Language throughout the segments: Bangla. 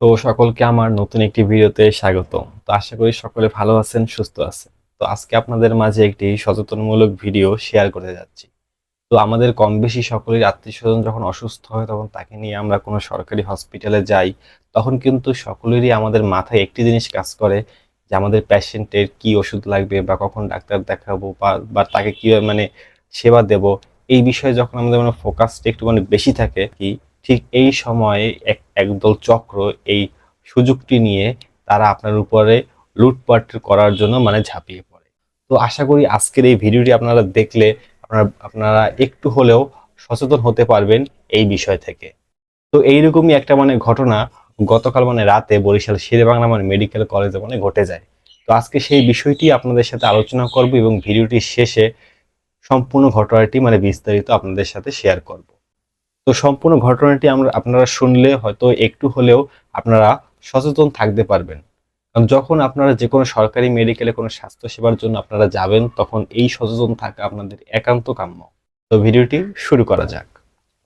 তো সকলকে আমার নতুন একটি ভিডিওতে স্বাগত তো আশা করি সকলে ভালো আছেন, সুস্থ আছেন। তো আজকে আপনাদের মাঝে একটি সচেতনমূলক ভিডিও শেয়ার করতে যাচ্ছি। তো আমাদের কম বেশি সকলের আত্মীয় স্বজন যখন অসুস্থ হয় তখন তাকে নিয়ে আমরা কোনো সরকারি হসপিটালে যাই, তখন কিন্তু সকলেরই আমাদের মাথায় একটি জিনিস কাজ করে যে আমাদের পেশেন্টের কি ওষুধ লাগবে বা কখন ডাক্তার দেখাবো বা তাকে কীভাবে মানে সেবা দেব। এই বিষয়ে যখন আমাদের মানে ফোকাসটা একটু মানে বেশি থাকে কি ঠিক এই সময়ে এক, একদল চক্র এই সুযোগটি নিয়ে তারা আপনার উপরে লুটপাট করার জন্য মানে ঝাঁপিয়ে পড়ে। তো আশা করি আজকের এই ভিডিওটি আপনারা দেখলে আপনারা আপনারা একটু হলেও সচেতন হতে পারবেন এই বিষয় থেকে। তো এইরকমই একটা মানে ঘটনা গতকাল মানে রাতে বরিশাল শেরেবাংলা মানে মেডিকেল কলেজে মানে ঘটে যায়। তো আজকে সেই বিষয়টি আপনাদের সাথে আলোচনা করব এবং ভিডিওটির শেষে সম্পূর্ণ ঘটনাটি মানে বিস্তারিত আপনাদের সাথে শেয়ার করব। তো সম্পূর্ণ ঘটনাটি আমরা, আপনারা শুনলে হয়তো একটু হলেও আপনারা সচেতন থাকতে পারবেন। কারণ যখন আপনারা যে কোনো সরকারি মেডিকেলে কোনো স্বাস্থ্য সেবার জন্য আপনারা যাবেন, তখন এই সচেতন থাকা আপনাদের একান্ত কাম্য। তো ভিডিওটি শুরু করা যাক।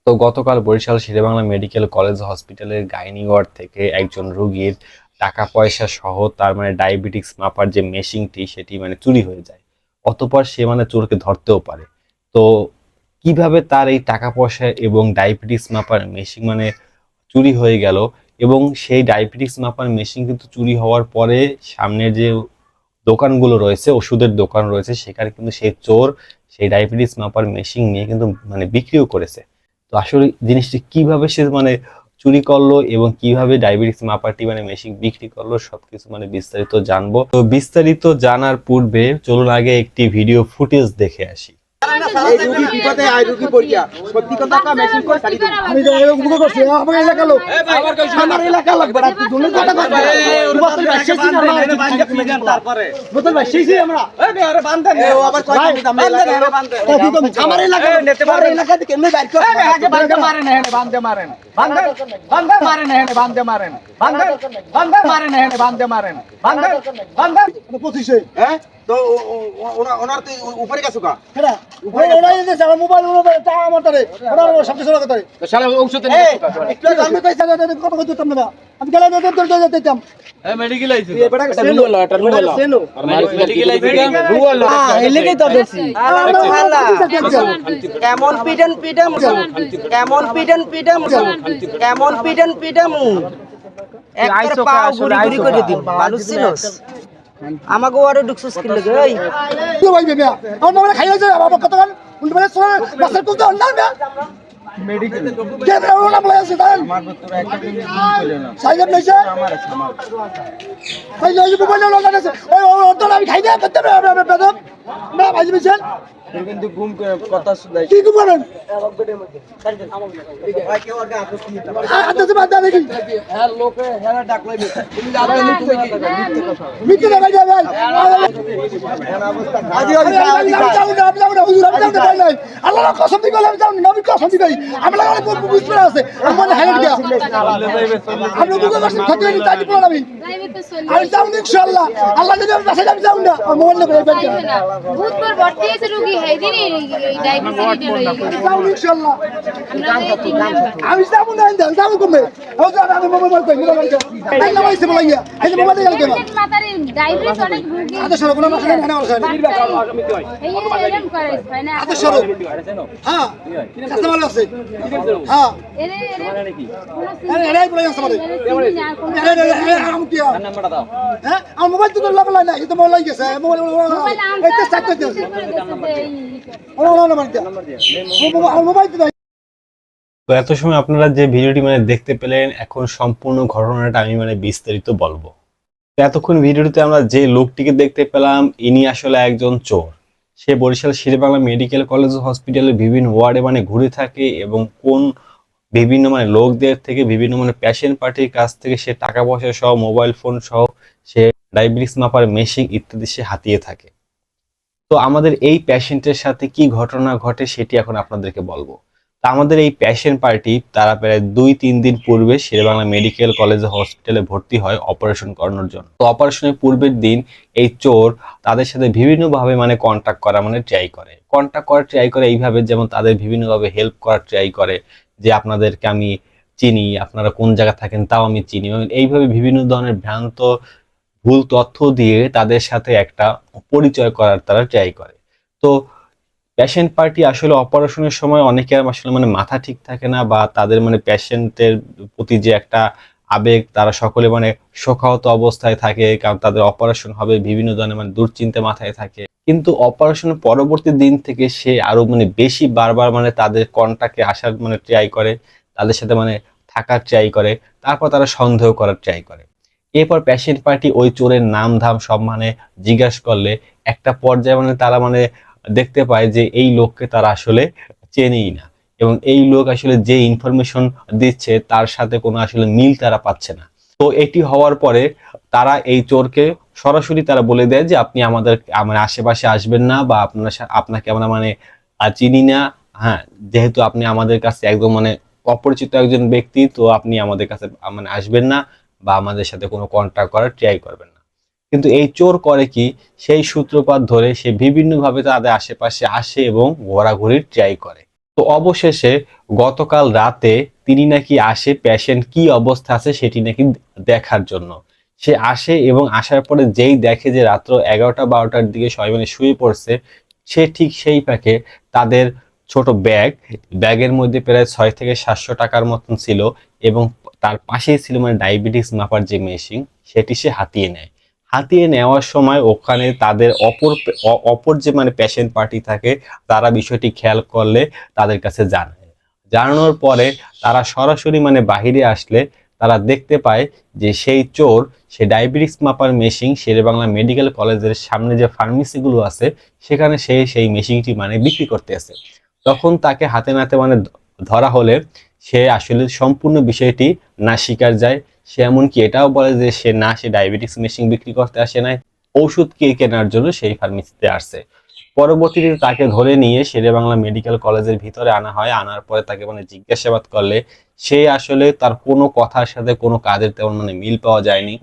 তো গতকাল বরিশাল শেরেবাংলা মেডিকেল কলেজ হসপিটালের গাইনি ওয়ার্ড থেকে একজন রুগীর টাকা পয়সা সহ তার মানে ডায়াবেটিক্স মাপার যে মেশিনটি সেটি মানে চুরি হয়ে যায়। অতপর সে মানে চোরকে ধরতেও পারে। তো কীভাবে তার এই টাকা পয়সা এবং ডায়াবেটিস মাপার মেশিন মানে চুরি হয়ে গেল এবং সেই ডায়াবেটিস মাপার মেশিন কিন্তু চুরি হওয়ার পরে সামনের যে দোকানগুলো রয়েছে, ওষুধের দোকান রয়েছে, সেখানে কিন্তু সেই চোর সেই ডায়াবেটিস মাপার মেশিন নিয়ে কিন্তু মানে বিক্রিও করেছে। তো আসলে জিনিসটি কীভাবে সে মানে চুরি করল এবং কীভাবে ডায়াবেটিস মাপারটি মানে মেশিন বিক্রি করল, সবকিছু মানে বিস্তারিত জানব। তো বিস্তারিত জানার পূর্বে চলুন আগে একটি ভিডিও ফুটেজ দেখে আসি। এই রুগী বিপদে আয় রুগী পড়িয়া সত্যি কথা মেশিন করে দেব আমি তো এরকম মুখে করছি আমার এলাকা লোক। আমার এলাকা লাগবে না তুই দুনের কথা কথা বোতল বাসেছি না তারপরে। বোতল বাসেছি আমরা। এ ও আবার কয় আমি দাম এলাকা তা তুই তো আমার এলাকা আমার এলাকা থেকে এমনি বাইর কর পঁচিশে হ্যাঁ তো ও- ও- ও- ওনার তো উপরে কা হ্যাঁ আমার মোবাইল তা আমার তারে সব কিছু তারে। একটু আমি কইছা না আমি দিতাম তো দেখছি। কেমন পিডেন পিডাম কেমন পিডেন পিডাম কেমন পিডেন পিডাম একবার পাও ঘুরি ঘুরি করে দিম। মানুষ ছিলস আমাকে আরও ডুকসুস কি লাগে ওই তুই ভাই বেবিয়া? আমার মোবাইল খাই যায় বাবা কত গান উল্টো মানে সোনা মাসের কুলতে না বেয়া মেডিকেল কেন ওরা বলে আছে তাই সাইড নেছে ভাই ওই মোবাইল লগা আছে। ওই ওটা আমি খাই দে করতে বেয়া না বেদম না ভাই বিছেন। কিন্তু ঘুম কথা শুনাই কি কি করেন হ্যাঁ লোকে হ্যাঁ আল্লাহ মোবাইল আমি যাব না যাব কমে। আমি মোবাইল কই মোবাইল কই না ভাইছে বলা এই মোবাইল গেল কেন? মাতার ডায়াবেটিস অনেক রুগী আদে সরো কোনো মাসে না। না মাসে এই এরকম করে হয় না? আদে সরো। হ্যাঁ কাছে ভালো আছে। হ্যাঁ এরে এরে কি আরে এরাই বলে আছে মানে আরে আরে আম কি হ্যাঁ আমার মোবাইল তো লাগা না মোবাইল গেছে। তো এত সময় আপনারা যে ভিডিওটি মানে দেখতে পেলেন, এখন সম্পূর্ণ ঘটনাটা আমি মানে বিস্তারিত বলব। এতক্ষণ ভিডিওটিতে আমরা যে লোকটিকে দেখতে পেলাম, ইনি আসলে একজন চোর। সে বরিশাল শেরেবাংলা মেডিকেল কলেজ হসপিটালের বিভিন্ন ওয়ার্ডে মানে ঘুরে থাকে এবং কোন বিভিন্ন মানে লোকদের থেকে বিভিন্ন মানে প্যাশেন্ট পার্টির কাছ থেকে সে টাকা পয়সা সহ মোবাইল ফোন সহ, সে ডায়াবেটিস মাপার মেশিন ইত্যাদি সে হাতিয়ে থাকে। তো আমাদের এই প্যাশেন্টের সাথে কি ঘটনা ঘটে সেটি এখন আপনাদেরকে বলব। তা আমাদের এই প্যাশেন্ট পার্টি তারা প্রায় দুই তিন দিন পূর্বে শেরেবাংলা মেডিকেল কলেজ হসপিটালে ভর্তি হয় অপারেশন করানোর জন্য। তো অপারেশনের পূর্বের দিন এই চোর তাদের সাথে বিভিন্নভাবে মানে কন্ট্যাক্ট করা মানে ট্রাই করে। কন্ট্যাক্ট করার ট্রাই করে এইভাবে যেমন তাদের বিভিন্নভাবে হেল্প করার ট্রাই করে যে আপনাদেরকে আমি চিনি, আপনারা কোন জায়গা থাকেন তাও আমি চিনি। এবং এইভাবে বিভিন্ন ধরনের ভ্রান্ত ভুল তথ্য দিয়ে তাদের সাথে একটা পরিচয় করার তারা ট্রাই করে। তো পেশেন্ট পার্টি আসলে অপারেশনের সময় অনেকের আসলে মানে মাথা ঠিক থাকে না বা তাদের মানে পেশেন্টের প্রতি যে একটা আবেগ, তারা সকলে মানে শোকাহত অবস্থায় থাকে কারণ তাদের অপারেশন হবে, বিভিন্ন ধরনের মানে দুশ্চিন্তা মাথায় থাকে। কিন্তু অপারেশন পরবর্তী দিন থেকে সে আরও মানে বেশি বারবার মানে তাদের কন্টাক্টে আসার মানে ট্রাই করে, তাদের সাথে মানে থাকার ট্রাই করে, তারপর তারা সন্দেহ করার ট্রাই করে। এরপর পেশেন্ট পার্টি ওই চোরের নাম ধাম সব মানে জিজ্ঞাসা করলে একটা পর্যায়ে মানে তারা মানে দেখতে পায় যে এই লোককে তারা আসলে চেনেই না এবং এই লোক আসলে যে ইনফরমেশন দিচ্ছে তার সাথে কোনো আসলে মিল তারা পাচ্ছে না। তো এটি হওয়ার পরে তারা এই চোরকে সরাসরি তারা বলে দেয় যে আপনি আমাদের আমার আশেপাশে আসবেন না বা আপনার আপনাকে আমরা মানে চিনি না। হ্যাঁ যেহেতু আপনি আমাদের কাছে একদম মানে অপরিচিত একজন ব্যক্তি, তো আপনি আমাদের কাছে মানে আসবেন না। বা আমাদের সাথে কোনো কন্ট্যাক্ট করার ট্রাই করবেন না। কিন্তু এই চোর করে কি? সেই সূত্রপাত ধরে সে বিভিন্নভাবে তাদের আশেপাশে আসে এবং ঘোরাঘুরির ট্রাই করে। তো অবশেষে গতকাল রাতে তিনি নাকি আসে প্যাশেন্ট কি অবস্থা আছে সেটি নাকি দেখার জন্য। সে আসে এবং আসার পরে যেই দেখে যে রাত্র এগারোটা বারোটার দিকে সবাই মানে শুয়ে পড়ছে, সে ঠিক সেই প্যাকে তাদের ছোট ব্যাগ। ব্যাগের মধ্যে প্রায় ছয় থেকে সাতশো টাকার মতন ছিল এবং তার পাশেই ছিল মানে ডায়াবেটিস মাপার যে মেশিন, সেটি সে হাতিয়ে নেয়। হাতিয়ে নেওয়ার সময় ওখানে তাদের অপর অপর যে মানে পেশেন্ট পার্টি থাকে, তারা বিষয়টি খেয়াল করলে তাদের কাছে জানায়। জানানোর পরে তারা সরাসরি মানে বাহিরে আসলে তারা দেখতে পায় যে সেই চোর, সে ডায়াবেটিস মাপার মেশিন শেরে বাংলা মেডিকেল কলেজের সামনে যে ফার্মেসিগুলো আছে, সেখানে সে সেই মেশিনটি মানে বিক্রি করতে আসে। তখন তাকে হাতে নাতে মানে ধরা হলে সে আসলে সম্পূর্ণ বিষয়টি না স্বীকার যায়। সে এমনকি এটাও বলে যে সে না, সে ডায়াবেটিস মেশিন বিক্রি করতে আসে নাই। ওষুধ কে কেনার জন্য সেই ফার্মেসিতে আসছে পরবর্তীতে তাকে ধরে নিয়ে শেরে বাংলা মেডিকেল কলেজের ভিতরে আনা হয়। আনার পরে তাকে মানে জিজ্ঞাসাবাদ করলে সে আসলে তার কোনো কথার সাথে কোনো কাজের তেমন মানে মিল পাওয়া যায়নি।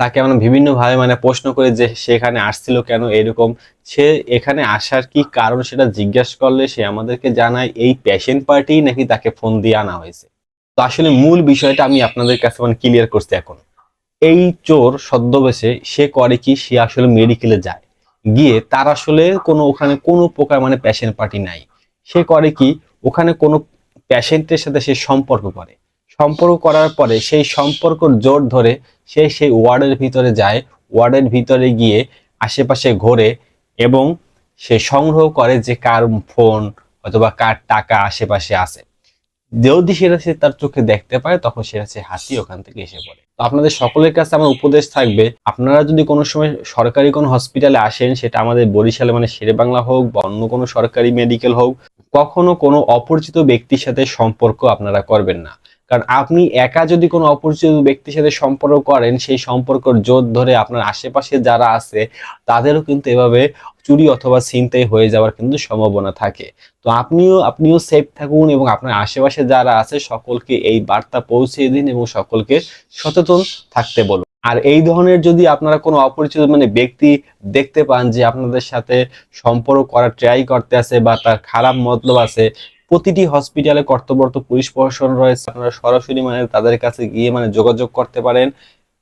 তাকে আমরা বিভিন্ন ভাবে মানে প্রশ্ন করে যে সেখানে আসছিল কেন, এরকম। সে এখানে আসার কি কারণ সেটা জিজ্ঞাসা করলে সে আমাদেরকে জানায়, এই পেশেন্ট পার্টি নাকি তাকে ফোন দিয়ে আনা হয়েছে। তো আসলে মূল বিষয়টা আমি আপনাদের কাছে মানে ক্লিয়ার করছি এখন। এই চোর সদ্যবেশে সে করে কি, সে আসলে মেডিকেলে যায়। গিয়ে তার আসলে কোনো ওখানে কোনো প্রকার মানে পেশেন্ট পার্টি নাই। সে করে কি, ওখানে কোনো পেশেন্টের সাথে সে সম্পর্ক করে। সম্পর্ক করার পরে সেই সম্পর্ক জোর ধরে সে সেই ওয়ার্ডের ভিতরে যায়, ওয়ার্ডের ভিতরে গিয়ে আশেপাশে ঘোরে এবং সে সংগ্রহ করে যে কার ফোন অথবা কার টাকা আশেপাশে আছে। যদি সেটা সে তার চোখে দেখতে পায়, তখন সেটা সে হাসি ওখান থেকে এসে পড়ে। তো আপনাদের সকলের কাছে আমার উপদেশ থাকবে, আপনারা যদি কোনো সময় সরকারি কোনো হসপিটালে আসেন, সেটা আমাদের বরিশালে মানে শেরে বাংলা হোক বা অন্য কোনো সরকারি মেডিকেল হোক, কখনো কোনো অপরিচিত ব্যক্তির সাথে সম্পর্ক আপনারা করবেন না। কারণ আপনি একা যদি কোনো অপরিচিত ব্যক্তির সাথে সম্পর্ক করেন, সেই সম্পর্কের জোর ধরে আপনার আশেপাশে যারা আছে, তাদেরও কিন্তু এভাবে চুরি অথবা ছিনতাই হয়ে যাওয়ার কিন্তু সম্ভাবনা থাকে। তো আপনিও আপনিও সেফ থাকুন এবং আপনার আশেপাশে যারা আছে, সকলকে এই বার্তা পৌঁছে দিন এবং সকলকে সচেতন থাকতে বলুন। আর এই ধরনের যদি আপনারা কোনো অপরিচিত মানে ব্যক্তি দেখতে পান যে আপনাদের সাথে সম্পর্ক করার ট্রাই করতে আছে বা তার খারাপ মতলব আছে প্রতিটি হসপিটালে কর্তব্যরত পুলিশ প্রশাসন রয়েছে। আপনারা সরাসরি মানে তাদের কাছে গিয়ে মানে যোগাযোগ করতে পারেন,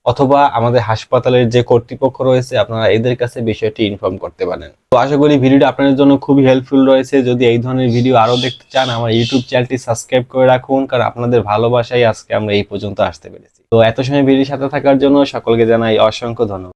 অথবা আমাদের হাসপাতালের যে কর্তৃপক্ষ রয়েছে, আপনারা এদের কাছে বিষয়টি ইনফর্ম করতে পারেন। তো আশা করি ভিডিওটা আপনাদের জন্য খুবই হেল্পফুল রয়েছে। যদি এই ধরনের ভিডিও আরও দেখতে চান, আমার ইউটিউব চ্যানেলটি সাবস্ক্রাইব করে রাখুন, কারণ আপনাদের ভালোবাসাই আজকে আমরা এই পর্যন্ত আসতে পেরেছি। তো এত সময় ভিডিওর সাথে থাকার জন্য সকলকে জানাই অসংখ্য ধন্যবাদ।